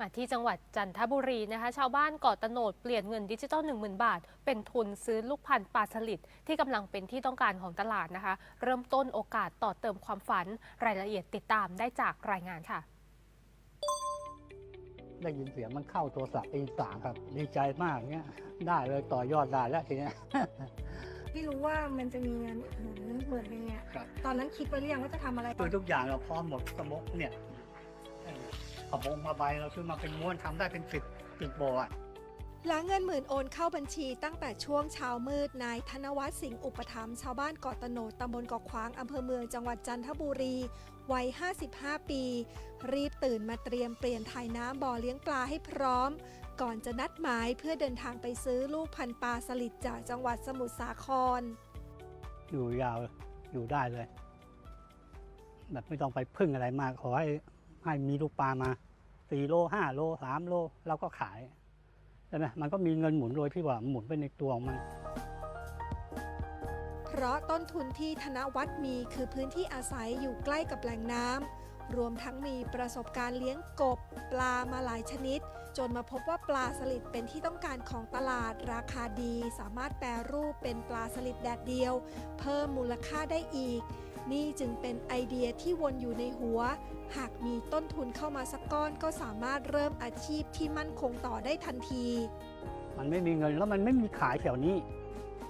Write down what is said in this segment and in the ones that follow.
มาที่จังหวัดจันทบุรีนะคะ ชาวบ้านเกาะตะโนดเปลี่ยนเงินดิจิตอล10,000 บาท เป็นทุนซื้อลูกพันธุ์ปลาสลิดที่กำลังเป็นที่ต้องการของตลาดนะคะ เริ่มต้นโอกาสต่อเติมความฝันรายละเอียดติดตามได้จากรายงานค่ะได้ยินเสียงมันเข้าโทรศัพท์ตีสามครับ ดีใจมากเนี้ยได้เลยต่อยอดได้แล้วทีเนี้ยที่รู้ว่ามันจะมีเงินหมุนหมื่นหนึงเนี่ยครับตอนนั้นคิดไว้หรือยังว่าจะทำอะไรคือทุกอย่างเราพร้อมหมดสมกเนี่ยเอ่อขบงมาใบเราซื้อมาเป็นม้วนทำได้เป็นสิบสิบโบอะหลังเงินหมื่นโอนเข้าบัญชีตั้งแต่ช่วงเช้ามืด นายธนวัฒน์สิงห์อุปถัมภ์ชาวบ้านเกาะตะโนดตำบลเกาะขวางอำเภอเมืองจังหวัดจันทบุรี วัย 55 ปี รีบตื่นมาเตรียมเปลี่ยนถ่ายน้ำบ่อเลี้ยงปลาให้พร้อม ก่อนจะนัดหมายเพื่อเดินทางไปซื้อลูกพันธุ์ปลาสลิดจากจังหวัดสมุทรสาคร อยู่ยาวอยู่ได้เลย แบบไม่ต้องไปพึ่งอะไรมากขอให้ ให้มีลูกปลามาสี่โลห้าโลสามโลเราก็ขายใช่ไหมมันก็มีเงินหมุนโดยที่ว่าหมุนไปในตัวของมัน เพราะต้นทุนที่ธนวัฒน์มีคือพื้นที่อาศัยอยู่ใกล้กับแหล่งน้ำรวมทั้งมีประสบการณ์เลี้ยงกบปลามาหลายชนิด จนมาพบว่าปลาสลิดเป็นที่ต้องการของตลาดราคาดี สามารถแปรรูปเป็นปลาสลิดแดดเดียว เพิ่มมูลค่าได้อีก นี่จึงเป็นไอเดียที่วนอยู่ในหัว หากมีต้นทุนเข้ามาสักก้อนก็สามารถเริ่มอาชีพที่มั่นคงต่อได้ทันที มันไม่มีเงินแล้วมันไม่มีขายแถวนี้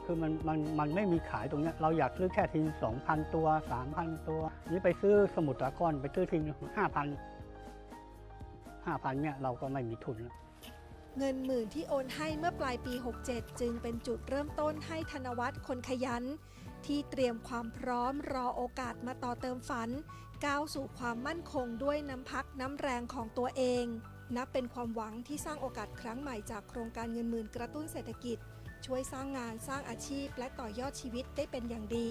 คือมันมันมันไม่มีขายตรงเนี้ยเราอยากซื้อแค่ทีสองพันตัวสามพันตัวนี่ไปซื้อสมุดสาครไปซื้อทีห้าพันห้าพันเนี่ยเราก็ไม่มีทุนแล้วเงินหมื่นที่โอนให้เมื่อปลายปี 67 จึงเป็นจุดเริ่มต้นให้ธนวัฒน์คนขยัน ที่เตรียมความพร้อมรอโอกาสมาต่อเติมฝัน ก้าวสู่ความมั่นคงด้วยน้ำพักน้ำแรงของตัวเอง นับเป็นความหวังที่สร้างโอกาสครั้งใหม่จากโครงการเงินหมื่นกระตุ้นเศรษฐกิจ ช่วยสร้างงานสร้างอาชีพและต่อยอดชีวิตได้เป็นอย่างดี